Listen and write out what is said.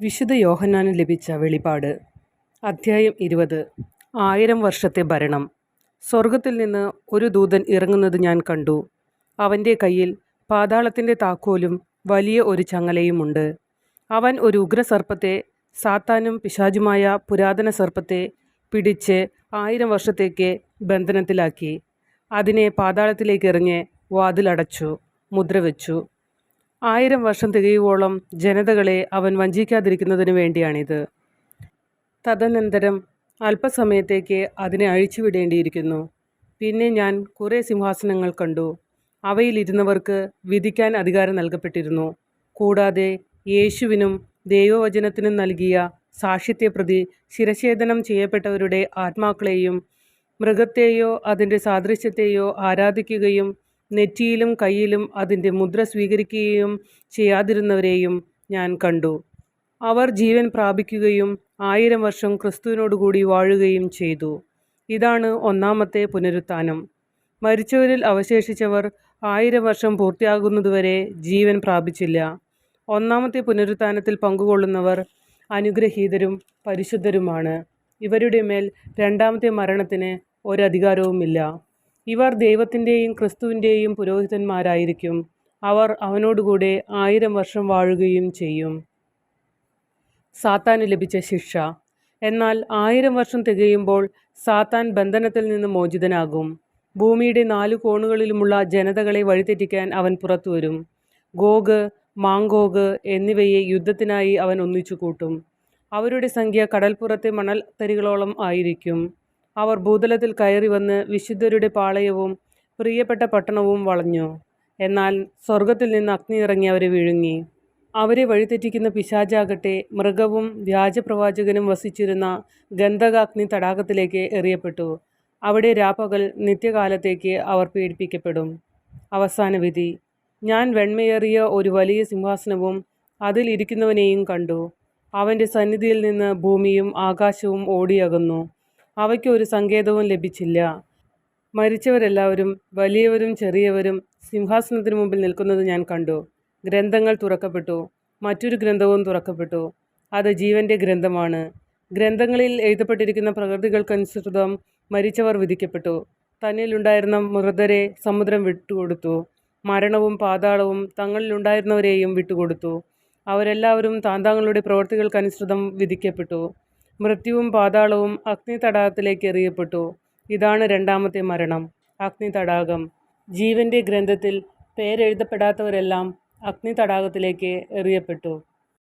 വിശുദ്ധ യോഹന്നാന് ലഭിച്ച വെളിപാട്. അധ്യായം ഇരുപത്. ആയിരം വർഷത്തെ ഭരണം. സ്വർഗത്തിൽ നിന്ന് ഒരു ദൂതൻ ഇറങ്ങുന്നത് ഞാൻ കണ്ടു. അവന്റെ കയ്യിൽ പാതാളത്തിന്റെ താക്കോലും വലിയ ഒരു ചങ്ങലയുമുണ്ട്. അവൻ ഒരു ഉഗ്രസർപ്പത്തെ സാത്താനും പിശാചുമായ പുരാതന സർപ്പത്തെ പിടിച്ച് ആയിരം വർഷത്തേക്ക് ബന്ധനത്തിലാക്കി. അതിനെ പാതാളത്തിലേക്ക് എറിഞ്ഞ് വാതിലടച്ചു മുദ്ര വെച്ചു ആയിരം വർഷം തികയുവോളം ജനതകളെ അവൻ വഞ്ചിക്കാതിരിക്കുന്നതിനു വേണ്ടിയാണിത്. തദനന്തരം അല്പസമയത്തേക്ക് അതിനെ അഴിച്ചുവിടേണ്ടിയിരിക്കുന്നു. പിന്നെ ഞാൻ കുറേ സിംഹാസനങ്ങൾ കണ്ടു. അവയിലിരുന്നവർക്ക് വിധിക്കാൻ അധികാരം നൽകപ്പെട്ടിരുന്നു. കൂടാതെ യേശുവിനും ദൈവവചനത്തിനും നൽകിയ സാക്ഷ്യത്തെ പ്രതി ശിരഛേദനം ചെയ്യപ്പെട്ടവരുടെ ആത്മാക്കളെയും മൃഗത്തെയോ അതിന്റെ സാദൃശ്യത്തെയോ ആരാധിക്കുകയും നെറ്റിയിലും കയ്യിലും അതിന്റെ മുദ്ര സ്വീകരിക്കുകയും ചെയ്യാതിരുന്നവരെയും ഞാൻ കണ്ടു. അവർ ജീവൻ പ്രാപിക്കുകയും ആയിരം വർഷം ക്രിസ്തുവിനോടുകൂടി വാഴുകയും ചെയ്തു. ഇതാണ് ഒന്നാമത്തെ പുനരുത്ഥാനം. മരിച്ചവരിൽ അവശേഷിച്ചവർ ആയിരം വർഷം പൂർത്തിയാകുന്നതുവരെ ജീവൻ പ്രാപിച്ചില്ല. ഒന്നാമത്തെ പുനരുത്ഥാനത്തിൽ പങ്കുകൊള്ളുന്നവർ അനുഗ്രഹീതരും പരിശുദ്ധരുമാണ്. ഇവരുടെ മേൽ രണ്ടാമത്തെ മരണത്തിന് ഒരധികാരവുമില്ല. ഇവർ ദൈവത്തിന്റെയും ക്രിസ്തുവിന്റെയും പുരോഹിതന്മാരായിരിക്കും. അവർ അവനോടുകൂടെ ആയിരം വർഷം വാഴുകയും ചെയ്യും. സാത്താന് ലഭിച്ച ശിക്ഷ. എന്നാൽ ആയിരം വർഷം തികയുമ്പോൾ സാത്താൻ ബന്ധനത്തിൽ നിന്ന് മോചിതനാകും. ഭൂമിയുടെ നാലു കോണുകളിലുമുള്ള ജനതകളെ വഴിതെറ്റിക്കാൻ അവൻ പുറത്തു വരും ഗോഗ് മാങ്കോഗ് എന്നിവയെ യുദ്ധത്തിനായി അവൻ ഒന്നിച്ചു കൂട്ടും അവരുടെ സംഖ്യ കടൽപ്പുറത്തെ മണൽത്തരികളോളം ആയിരിക്കും. അവർ ഭൂതലത്തിൽ കയറി വന്ന് വിശുദ്ധരുടെ പാളയവും പ്രിയപ്പെട്ട പട്ടണവും വളഞ്ഞു. എന്നാൽ സ്വർഗത്തിൽ നിന്ന് അഗ്നി ഇറങ്ങി അവരെ വിഴുങ്ങി. അവരെ വഴിതെറ്റിക്കുന്ന പിശാചാകട്ടെ മൃഗവും വ്യാജപ്രവാചകനും വസിച്ചിരുന്ന ഗന്ധകാഗ്നി തടാകത്തിലേക്ക് എറിയപ്പെട്ടു. അവിടെ രാപ്പകൽ നിത്യകാലത്തേക്ക് അവർ പീഡിപ്പിക്കപ്പെടും. അവസാന വിധി. ഞാൻ വെണ്മയേറിയ ഒരു വലിയ സിംഹാസനവും അതിലിരിക്കുന്നവനെയും കണ്ടു. അവന്റെ സന്നിധിയിൽ നിന്ന് ഭൂമിയും ആകാശവും ഓടിയകന്നു. അവയ്ക്ക് ഒരു സങ്കേതവും ലഭിച്ചില്ല. മരിച്ചവരെല്ലാവരും വലിയവരും ചെറിയവരും സിംഹാസനത്തിന് മുമ്പിൽ നിൽക്കുന്നത് ഞാൻ കണ്ടു. ഗ്രന്ഥങ്ങൾ തുറക്കപ്പെട്ടു. മറ്റൊരു ഗ്രന്ഥവും തുറക്കപ്പെട്ടു. അത് ജീവന്റെ ഗ്രന്ഥമാണ്. ഗ്രന്ഥങ്ങളിൽ എഴുതപ്പെട്ടിരിക്കുന്ന പ്രകൃതികൾക്കനുസൃതം മരിച്ചവർ വിധിക്കപ്പെട്ടു. തന്നിലുണ്ടായിരുന്ന മൃതരെ സമുദ്രം വിട്ടുകൊടുത്തു. മരണവും പാതാളവും തങ്ങളിലുണ്ടായിരുന്നവരെയും വിട്ടുകൊടുത്തു. അവരെല്ലാവരും താന്താങ്ങളുടെ പ്രവൃത്തികൾക്കനുസൃതം വിധിക്കപ്പെട്ടു. മൃത്യുവും പാതാളവും അഗ്നി തടാകത്തിലേക്ക് എറിയപ്പെട്ടു. ഇതാണ് രണ്ടാമത്തെ മരണം. അഗ്നി തടാകം ജീവന്റെ ഗ്രന്ഥത്തിൽ പേരെഴുതപ്പെടാത്തവരെല്ലാം അഗ്നി തടാകത്തിലേക്ക് എറിയപ്പെട്ടു.